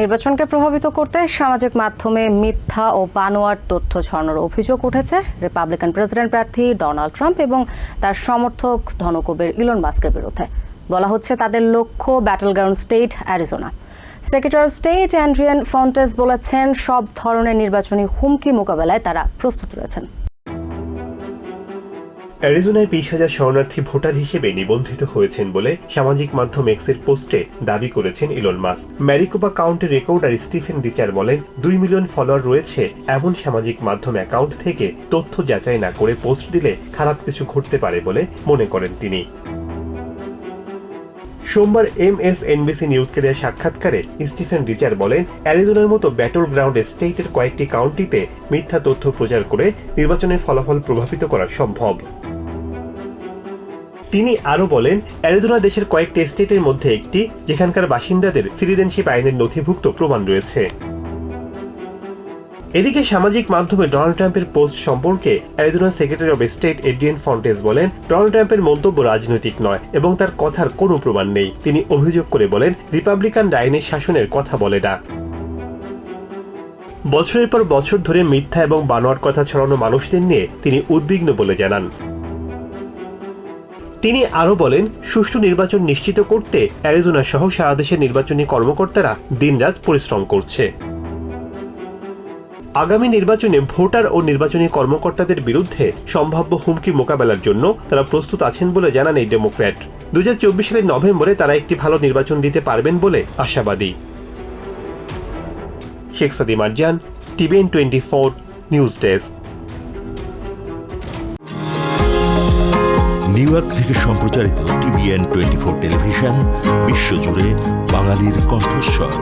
নির্বাচনকে প্রভাবিত করতে সামাজিক মাধ্যমে মিথ্যা ও বানোয়ার তথ্য ছড়ানোর অভিযোগ উঠেছে। রিপাবলিকান প্রেসিডেন্ট প্রার্থী ডোনাল্ড ট্রাম্প এবং তার সমর্থক ধনকুবের ইলন মাস্কের বিরুদ্ধে। বলা হচ্ছে তাদের লক্ষ্য battle ground state, Arizona. Secretary of state Adrian Fontes বলেছেন, সব ধরনের নির্বাচনী হুমকি মোকাবেলায় তারা প্রস্তুত রয়েছেন। অ্যারিজোনায় বিশ হাজার শরণার্থী ভোটার হিসেবে নিবন্ধিত হয়েছেন বলে সামাজিক মাধ্যম এক্সের পোস্টে দাবি করেছেন ইলন মাস ম্যারিকোপা কাউন্টের রেকর্ডার স্টিফেন রিচার বলেন, দুই মিলিয়ন ফলোয়ার রয়েছে, এমন সামাজিক মাধ্যম অ্যাকাউন্ট থেকে তথ্য যাচাই না করে পোস্ট দিলে খারাপ কিছু ঘটতে পারে বলে মনে করেন তিনি। সোমবার এম এস এনবিসি নিউজকে দেওয়া সাক্ষাৎকারে স্টিফেন রিচার বলেন, অ্যারিজোনার মতো ব্যাটল গ্রাউন্ড স্টেটের কয়েকটি কাউন্টিতে মিথ্যা তথ্য প্রচার করে নির্বাচনের ফলাফল প্রভাবিত করা সম্ভব। তিনি আরও বলেন, অ্যারিজোনা দেশের কয়েকটি স্টেটের মধ্যে একটি, যেখানকার বাসিন্দাদের সিটিজেনশিপ আইনের নথিভুক্ত প্রমাণ রয়েছে। এদিকে সামাজিক মাধ্যমে ডোনাল্ড ট্রাম্পের পোস্ট সম্পর্কে Arizona secretary of state Adrian Fontes বলেন ডোনাল্ড ট্রাম্পের মন্তব্য রাজনৈতিক নয় এবং তার কথার কোনো প্রমাণ নেই। তিনি অভিযোগ করে বলেন রিপাবলিকান আইনের শাসনের কথা বলে না। বছরের পর বছর ধরে মিথ্যা এবং বানোয়ার কথা ছড়ানো মানুষদের নিয়ে তিনি উদ্বিগ্ন বলে জানান। তিনি আরও বলেন, সুষ্ঠু নির্বাচন নিশ্চিত করতে অ্যারিজোনা সহ সারা দেশের নির্বাচনী কর্মকর্তারা দিনরাত পরিশ্রম করছে। আগামী নির্বাচনে ভোটার ও নির্বাচনী কর্মকর্তাদের বিরুদ্ধে সম্ভাব্য হুমকি মোকাবেলার জন্য তারা প্রস্তুত আছেন বলে জানান এই ডেমোক্র্যাট। দু হাজার চব্বিশ সালের নভেম্বরে তারা একটি ভালো নির্বাচন দিতে পারবেন বলে আশাবাদী। Sheikh Sadi Marjan TVN twenty four news desk. New York থেকে সম্প্রচারিত টিভিএন টোয়েন্টি ফোর টেলিভিশন, বিশ্বজুড়ে বাঙালির কণ্ঠস্বর।